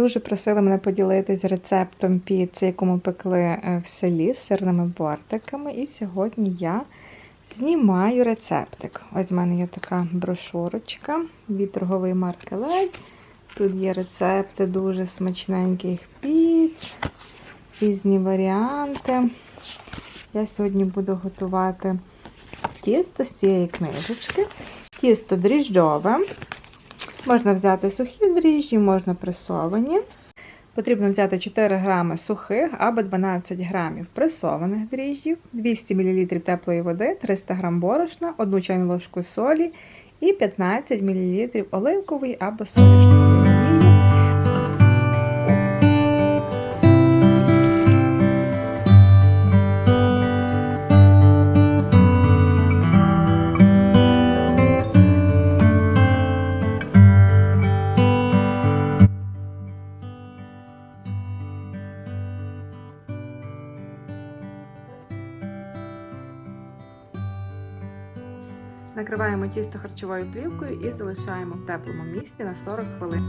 Дуже просили мене поділитись рецептом піци, яку ми пекли е, в селі з сирними бортиками. І сьогодні я знімаю рецептик. Ось в мене є така брошурочка від торгової марки Лей. Тут є рецепти дуже смачненьких піц, різні варіанти. Я сьогодні буду готувати тісто з цієї книжечки. Тісто дріжджове. Можна взяти сухі дріжджі, можна пресовані. Потрібно взяти 4 грами сухих або 12 грамів пресованих дріжджів, 200 мл теплої води, 300 г борошна, 1 чайну ложку солі і 15 мл оливкової або соняшникової Накриваємо тісто харчовою плівкою і залишаємо в теплому місці на 40 хвилин.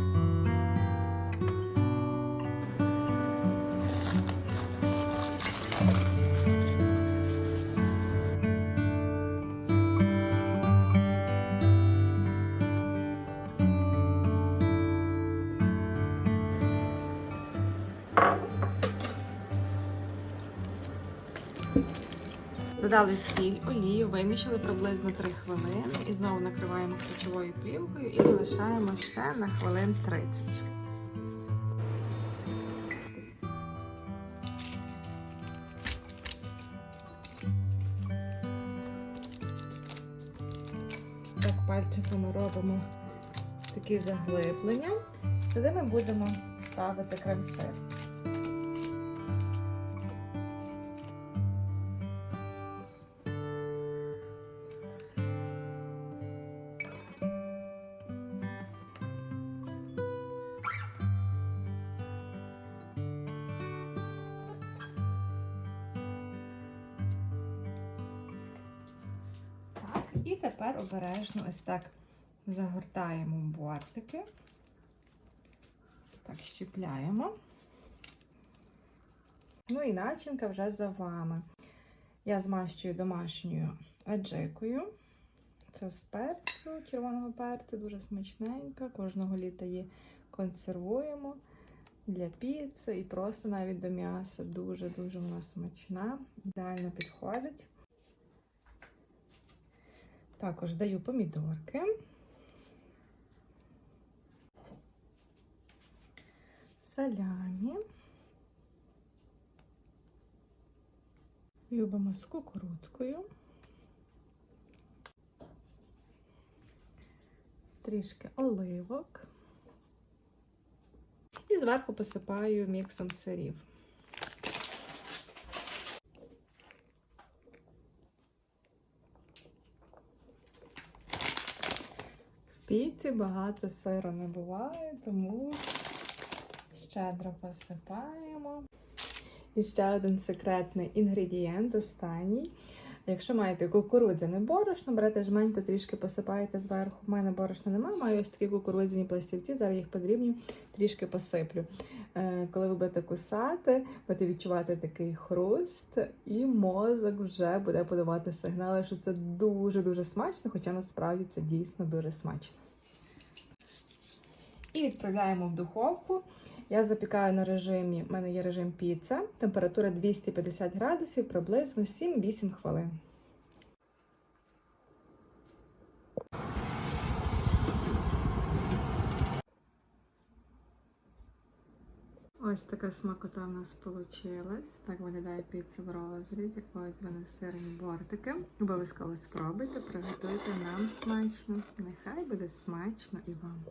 Додали сіль, олію, вимішали приблизно 3 хвилини і знову накриваємо харчовою плівкою і залишаємо ще на хвилин 30. Так, пальчиками робимо такі заглиблення. Сюди ми будемо ставити крем-сир. І тепер обережно ось так загортаємо бортики. Ось так щіпляємо. Ну і начинка вже за вами. Я змащую домашньою аджикою. Це з перцю, червоного перцю, дуже смачненька. Кожного літа її консервуємо для піци і просто навіть до м'яса. Дуже-дуже вона смачна, ідеально підходить. Також даю помідорки. Салямі. Любимо з кукурудзкою. Трішки оливок. І зверху посипаю міксом сирів. Піці багато сиру не буває, тому щедро посипаємо. І ще один секретний інгредієнт, останній. Якщо маєте кукурудзяне борошно, берете жменьку, трішки посипаєте зверху. У мене борошна немає, маю ось такі кукурудзяні пластівці, зараз їх подрібню, трішки посиплю. Е, коли ви будете кусати, будете відчувати такий хруст, і мозок вже буде подавати сигнали, що це дуже-дуже смачно, хоча насправді це дійсно дуже смачно. І відправляємо в духовку. Я запікаю на режимі, в мене є режим піца, температура 250 градусів, приблизно 7-8 хвилин. Ось така смакота в нас вийшла. Так виглядає піца в розрізі. Ось вони сирні бортики. Обов'язково спробуйте, приготуйте нам смачно. Нехай буде смачно і вам.